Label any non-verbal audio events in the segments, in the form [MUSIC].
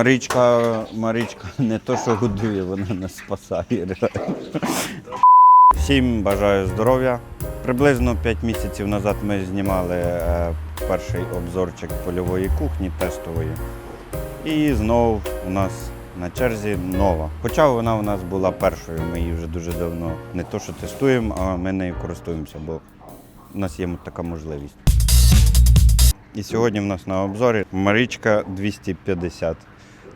Марічка, Марічка не то, що годує, вона нас спасає. Всім бажаю здоров'я. Приблизно 5 місяців назад ми знімали е, перший обзорчик польової кухні тестової. І знову у нас на черзі нова. Хоча вона у нас була першою, ми її вже дуже давно не то, що тестуємо, а ми нею користуємося, бо у нас є така можливість. І сьогодні в нас на обзорі Марічка 250.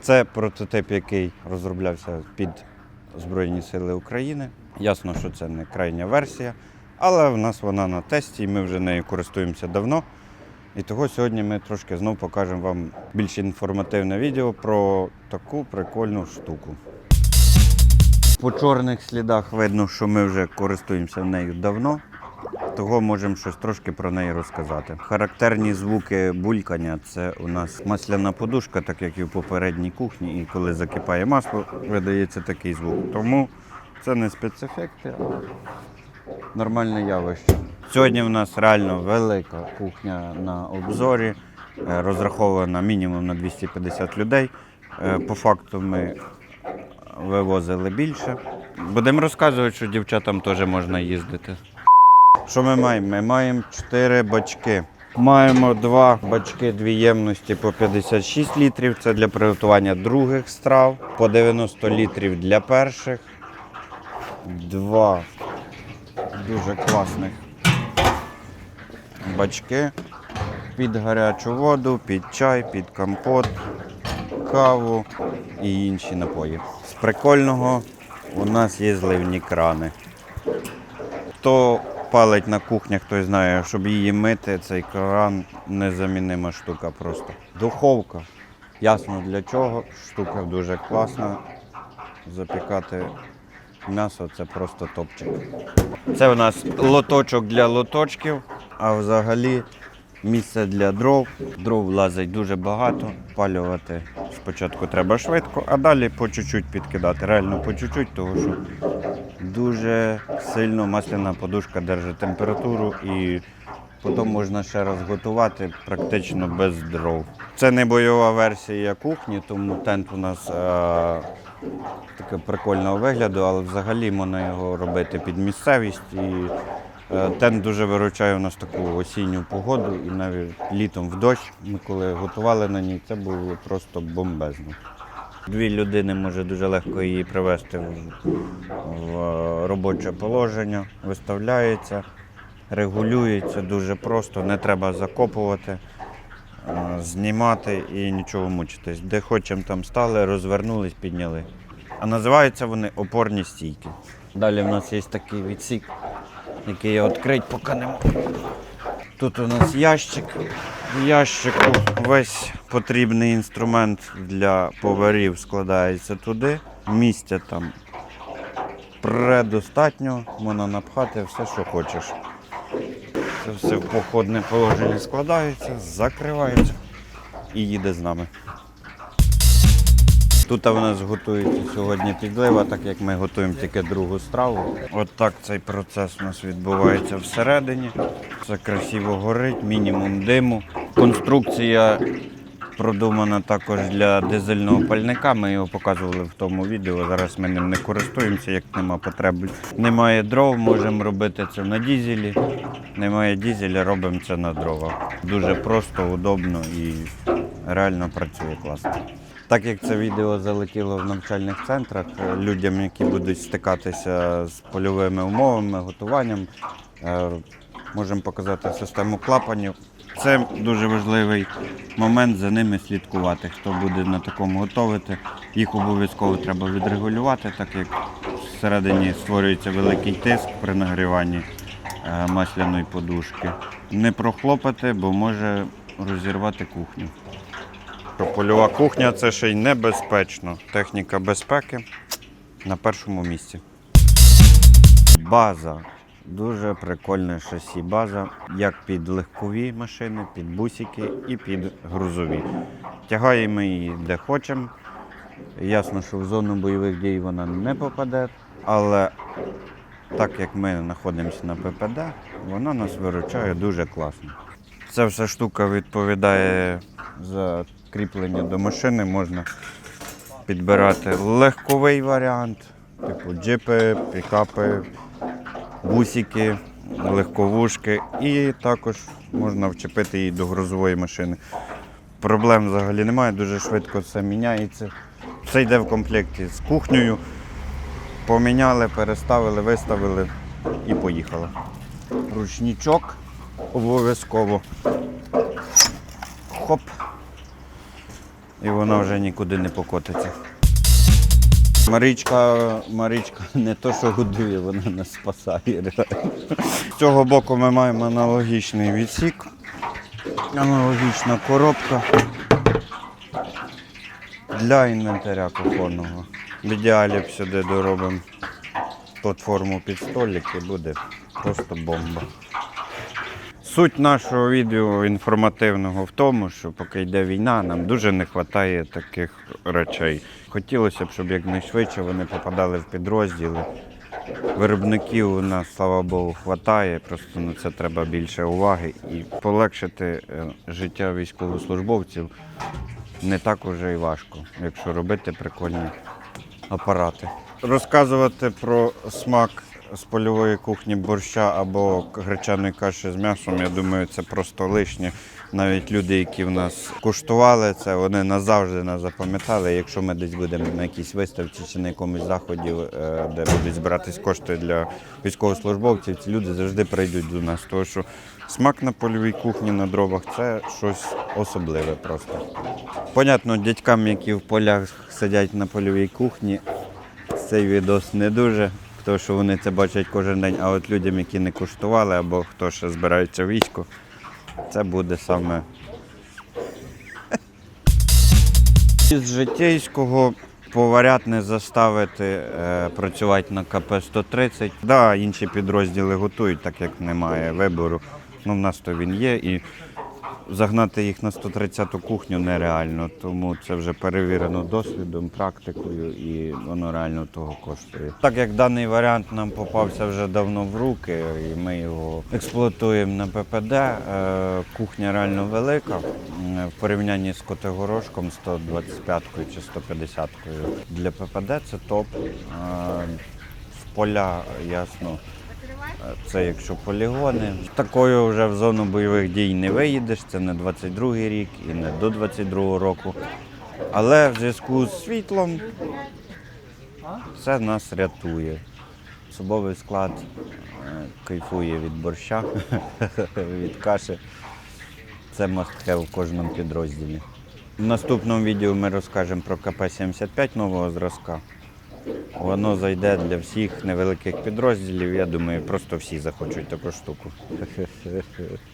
Це прототип, який розроблявся під Збройні Сили України. Ясно, що це не крайня версія, але в нас вона на тесті, і ми вже нею користуємося давно. І того сьогодні ми трошки знов покажемо вам більш інформативне відео про таку прикольну штуку. По чорних слідах видно, що ми вже користуємося нею давно, того можемо щось трошки про неї розказати. Характерні звуки булькання це у нас масляна подушка, так як і в попередній кухні, і коли закипає масло, видається такий звук. Тому це не спецефекти, а нормальне явище. Сьогодні в нас реально велика кухня на обзорі, е, розрахована мінімум на 250 людей. Е, По факту ми вивозили більше. Будемо розказувати, що дівчатам теж можна їздити. Що ми маємо? Ми маємо 4 бачки. Маємо два бачки дві ємності по 56 літрів. Це для приготування других страв, по 90 літрів для перших. Два дуже класних бачки під гарячу воду, під чай, під компот, каву і інші напої. З прикольного у нас є зливні крани. Хто палить на кухнях, той знає, щоб її мити, цей кран незамінима штука просто. Духовка. Ясно для чого. Штука дуже класна. Запікати м'ясо це просто топчик. Це у нас лоточок для лоточків, а взагалі місце для дров. Дров влазить дуже багато. Палювати спочатку треба швидко, а далі по чуть-чуть підкидати. Реально по чуть-чуть, тому що дуже сильно масляна подушка держить температуру і потім можна ще раз готувати практично без дров. Це не бойова версія кухні, тому тент у нас. Е- таке прикольного вигляду, але взагалі можна його робити під місцевість. І е, тент дуже виручає у нас таку осінню погоду, і навіть літом в дощ, ми коли готували на ній, це було просто бомбезно. Дві людини може дуже легко її привести в, в робоче положення, виставляється, регулюється дуже просто, не треба закопувати е, знімати і нічого мучитись. Де хочемо, там стали, розвернулись, підняли. А називаються вони опорні стійки. Далі в нас є такий відсік, який я відкрити поки не можу. Тут у нас ящик. В ящику весь потрібний інструмент для поварів складається туди. Місця там предостатньо, можна напхати все, що хочеш. Це все в походне положення складається, закривається і їде з нами. Тут у нас готується сьогодні підлива, так як ми готуємо тільки другу страву. От так цей процес у нас відбувається всередині. Це красиво горить, мінімум диму. Конструкція продумана також для дизельного пальника. Ми його показували в тому відео. Зараз ми ним не користуємося, як нема потреби. Немає дров, можемо робити це на дізелі. Немає дізеля, робимо це на дровах. Дуже просто, удобно і реально працює класно. Так як це відео залетіло в навчальних центрах, е, людям, які будуть стикатися з польовими умовами, готуванням, е, можемо показати систему клапанів. Це дуже важливий момент за ними слідкувати. Хто буде на такому готувати, їх обов'язково треба відрегулювати, так як всередині створюється великий тиск при нагріванні е, масляної подушки. Не прохлопати, бо може розірвати кухню. Що Польова кухня це ще й небезпечно. Техніка безпеки на першому місці. База. Дуже прикольне шасі база, як під легкові машини, під бусики і під грузові. Тягаємо її де хочемо. Ясно, що в зону бойових дій вона не попаде, але так як ми знаходимося на ППД, вона нас виручає дуже класно. Ця вся штука відповідає за кріплення до машини можна підбирати легковий варіант, типу джипи, пікапи, бусики, легковушки. І також можна вчепити її до грузової машини. Проблем взагалі немає, дуже швидко все міняється. Все йде в комплекті з кухнею. Поміняли, переставили, виставили і поїхали. Ручничок обов'язково. Хоп. І вона вже нікуди не покотиться. Марічка, Марічка не то, що годує, вона нас спасає. З цього боку ми маємо аналогічний відсік, аналогічна коробка для інвентаря кухонного. В ідеалі б сюди доробимо платформу під столик і буде просто бомба. Суть нашого відео інформативного в тому, що поки йде війна, нам дуже не вистачає таких речей. Хотілося б, щоб якнайшвидше вони попадали в підрозділи. Виробників у нас, слава Богу, вистачає, просто на це треба більше уваги і полегшити е, життя військовослужбовців не так уже і важко, якщо робити прикольні апарати. Розказувати про смак з польової кухні борща або гречаної каші з м'ясом, я думаю, це просто лишнє. Навіть люди, які в нас куштували це, вони назавжди нас запам'ятали. Якщо ми десь будемо на якійсь виставці чи на якомусь заході, е, де будуть збиратись кошти для військовослужбовців, ці люди завжди прийдуть до нас. Тому що смак на польовій кухні на дровах це щось особливе просто. Понятно, дядькам, які в полях сидять на польовій кухні, цей відос не дуже, тому що вони це бачать кожен день. А от людям, які не куштували, або хто ще збирається в військо, це буде саме. Із житейського поварят не заставити е, працювати на КП-130. Да, інші підрозділи готують, так як немає вибору. Ну, в нас то він є. І загнати їх на 130-ту кухню нереально, тому це вже перевірено досвідом, практикою і воно реально того коштує. Так як даний варіант нам попався вже давно в руки, і ми його експлуатуємо на ППД, е, кухня реально велика. В порівнянні з Котигорошком 125-кою чи 150-кою. Для ППД це топ. Е, В поля, ясно, це якщо полігони. Такою вже в зону бойових дій не виїдеш, це не 22-й рік і не до 22-го року. Але в зв'язку з світлом це нас рятує. Особовий склад е, кайфує від борща, [LAUGHS] від каші. Це must в кожному підрозділі. В наступному відео ми розкажемо про КП-75 нового зразка. Воно зайде для всіх невеликих підрозділів. Я думаю, просто всі захочуть таку штуку. [LAUGHS]